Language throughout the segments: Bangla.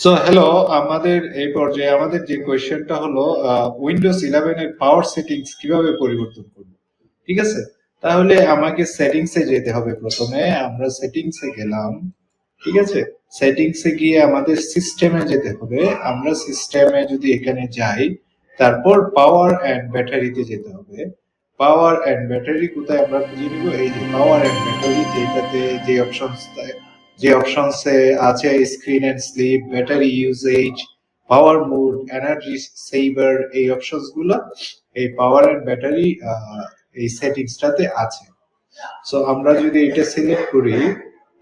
সো হ্যালো আমাদের এই পর্যায়ে আমাদের যে কোয়েশ্চেনটা হলো উইন্ডোজ ইলেভেন এর পাওয়ার সেটিংস কীভাবে পরিবর্তন করব? ঠিক আছে? তাহলে আমাকে সেটিংস এ যেতে হবে প্রথমে। আমরা সেটিংস এ গেলাম। ঠিক আছে? সেটিংস এ গিয়ে আমাদের সিস্টেমে যেতে হবে। আমরা সিস্টেমে যদি এখানে যাই, তারপর পাওয়ার এন্ড ব্যাটারিতে যেতে হবে। পাওয়ার এন্ড ব্যাটারি কোথায় আমরা খুঁজে নিব? এই যে পাওয়ার এন্ড ব্যাটারি যেটাতে যে অপশনস যে অপশনসে আছে screen and sleep battery usage power mode energy saver এই অপশনসগুলো, এই পাওয়ার এন্ড ব্যাটারি এই সেটিংসটাতে আছে। সো আমরা যদি এটা সিলেক্ট করি,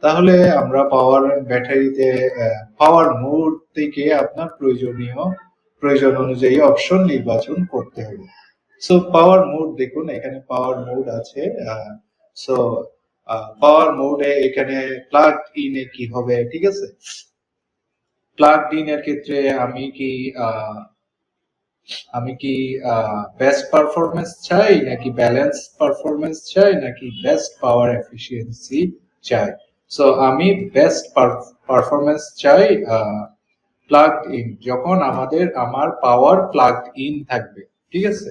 তাহলে আমরা পাওয়ার এন্ড ব্যাটারিতে পাওয়ার মোড থেকে আপনার প্রয়োজনীয়, প্রয়োজন অনুযায়ী অপশন নির্বাচন করতে হবে। সো পাওয়ার মোড দেখুন, এখানে পাওয়ার মোড আছে সো পাওয়ার মোডে এখানে প্লাগ ইন এ কি হবে, ঠিক আছে? প্লাগ ইন এর ক্ষেত্রে আমি কি আমি কি বেস্ট পারফরমেন্স চাই, নাকি ব্যালেন্স পারফরমেন্স চাই, নাকি বেস্ট পাওয়ার এফিসিয়েন্সি চাই? সো আমি বেস্ট পারফরমেন্স চাই প্লাগ ইন যখন আমাদের, আমার পাওয়ার প্লাগ ইন থাকবে, ঠিক আছে?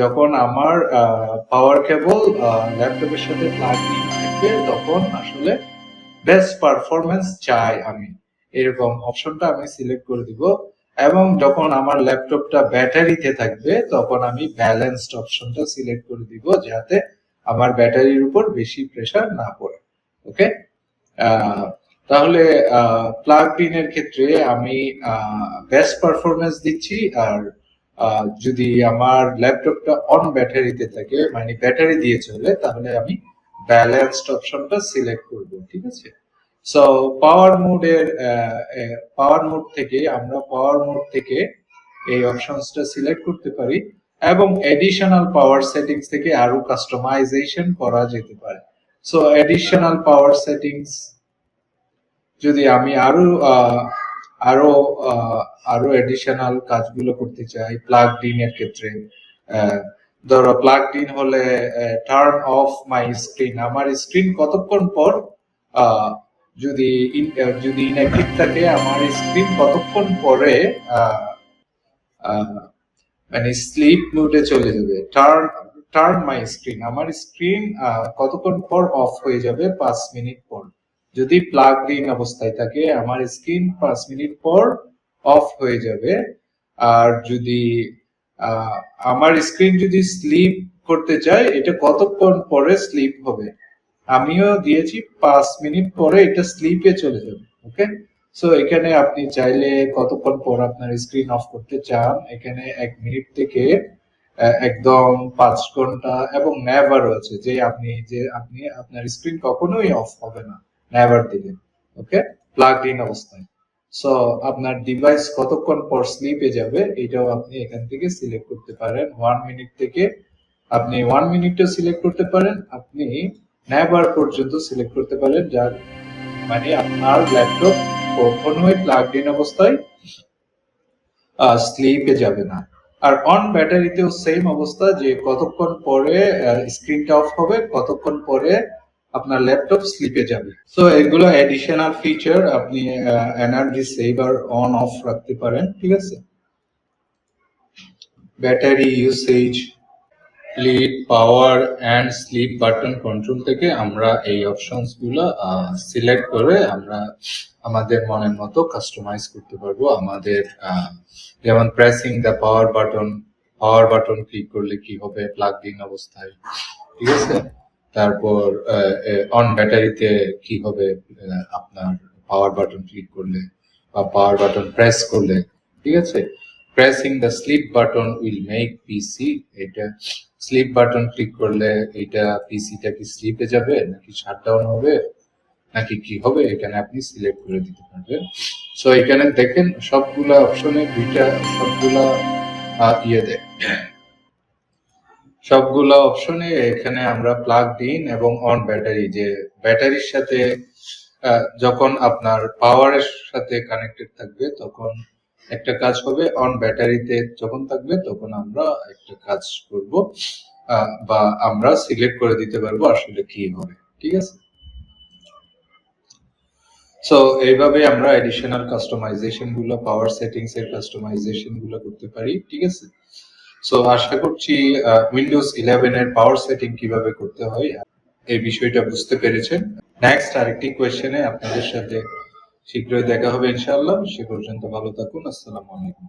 যখন আমার পাওয়ার কেবল ল্যাপটপের সাথে প্লাগ থাকবে, তখন আসলে বেস্ট পারফরমেন্স চাই আমি। এরকম অপশনটা আমি সিলেক্ট করে দিব। এবং যখন আমার ল্যাপটপটা ব্যাটারিতে থাকবে, তখন আমি ব্যালেন্সড অপশনটা সিলেক্ট করে দিব, যাতে আমার ব্যাটারির উপর বেশি প্রেসার না পড়ে। ওকে তাহলে প্লাগ ইন এর ক্ষেত্রে আমি বেস্ট পারফরমেন্স দিচ্ছি, আর যদি আমার ল্যাপটপটা অন ব্যাটারিতে থাকে মানে ব্যাটারি দিয়ে চলে, তাহলে আমি ব্যালেন্সড অপশনটা সিলেক্ট করব, ঠিক আছে? সো পাওয়ার মোডের পাওয়ার মোড থেকে আমরা পাওয়ার মোড থেকে এই অপশনসটা সিলেক্ট করতে পারি এবং এডিশনাল পাওয়ার সেটিংস থেকে আরও কাস্টমাইজেশন করা যেতে পারে। সো এডিশনাল পাওয়ার সেটিংস যদি আমি আরও আরও আরও এডিশনাল কাজগুলো করতে চাই প্লাগ ইন এর ক্ষেত্রে। ধরো প্লাগ ইন হলে টার্ন অফ মাই স্ক্রিন আমার স্ক্রিন কতক্ষণ পর যদি যদি ইনঅ্যাক্টিভ থাকে, আমার স্ক্রিন কতক্ষণ পরে মানে স্লিপ মোডে চলে যাবে। টার্ন টার্ন মাই স্ক্রিন আমার স্ক্রিন কতক্ষণ পর অফ হয়ে যাবে? পাঁচ মিনিট পর। যদি প্লাগ ইন অবস্থায় থাকে, আমার স্ক্রিন পাঁচ মিনিট পর অফ হয়ে যাবে। আর যদি আমার স্ক্রিন যদি স্লিপ করতে চায়, এটা কতক্ষণ পরে স্লিপ হবে? আমিও দিয়েছি, পাঁচ মিনিট পরে এটা স্লিপে চলে যাবে ওকে সো এখানে আপনি চাইলে কতক্ষণ পর আপনার স্ক্রিন অফ করতে চান, এখানে এক মিনিট থেকে একদম পাঁচ ঘণ্টা এবং নেভার আছে, যে আপনি যে আপনি, আপনার স্ক্রিন কখনোই অফ হবে না। নেভার দিলে ওকে প্লাগ ইন অবস্থায়। সো আপনার ডিভাইস কতক্ষণ পর স্লিপে যাবে, এটাও আপনি এখান থেকে সিলেক্ট করতে পারেন। ওয়ান মিনিট থেকে আপনি ওয়ান মিনিটও সিলেক্ট করতে পারেন। আপনি নেভার পর্যন্ত সিলেক্ট করতে পারেন, যার মানে আপনার ল্যাপটপ কখনোই প্লাগ ইন অবস্থায় স্লিপে যাবে না। আর অন ব্যাটারিতেও সেম অবস্থা, যে কতক্ষণ পরে স্ক্রিনটা অফ হবে, কতক্ষণ পরে আপনার ল্যাপটপ স্লিপে যাবে। সো এগুলো এডিশনাল ফিচার আপনি এনার্জি সেভার অন অফ রাখতে পারেন, ঠিক আছে? Battery usage lid power and sleep button control থেকে আমরা এই অপশনসগুলো সিলেক্ট করে আমরা আমাদের মনের মতো কাস্টমাইজ করতে পারব। আমাদের যেমন pressing the power button power button click করলে কি হবে? প্লাগ ইন অবস্থায়, ঠিক আছে? তারপর অন ব্যাটারিতে কি হবে আপনার পাওয়ার বাটন ক্লিক করলে বা পাওয়ার বাটন প্রেস করলে, ঠিক আছে? Pressing the sleep button will make PC এটা স্লিপ বাটন ক্লিক করলে এটা পিসিটা কি স্লিপে যাবে, নাকি শাটডাউন হবে, নাকি কি হবে, এখানে আপনি সিলেক্ট করে দিতে পারবেন। সো এখানে দেখেন সবগুলা অপশনে দুইটা, সবগুলা ইয়ে দেয়। সবগুলা অপশনে এখানে আমরা প্লাগ ইন এবং অন ব্যাটারি যে ব্যাটারির সাথে যখন আপনার পাওয়ারের সাথে কানেক্টেড থাকবে, তখন একটা কাজ হবে অন ব্যাটারিতে যখন থাকবে, তখন আমরা একটা কাজ করব বা আমরা সিলেক্ট করে দিতে পারব আসলে কি হবে, ঠিক আছে? সো এইভাবে আমরা এডিশনাল কাস্টমাইজেশনগুলো পাওয়ার সেটিংস এর কাস্টমাইজেশনগুলো করতে পারি, ঠিক আছে? সো আশা করছি উইন্ডোজ ইলেভেন এর পাওয়ার সেটিং কীভাবে করতে হয়, এই বিষয়টা বুঝতে পেরেছেন। নেক্সট আরেকটি কোয়েশ্চেনে আপনাদের সাথে শীঘ্রই দেখা হবে ইনশাআল্লাহ। সে পর্যন্ত ভালো থাকুন। আসসালামু আলাইকুম।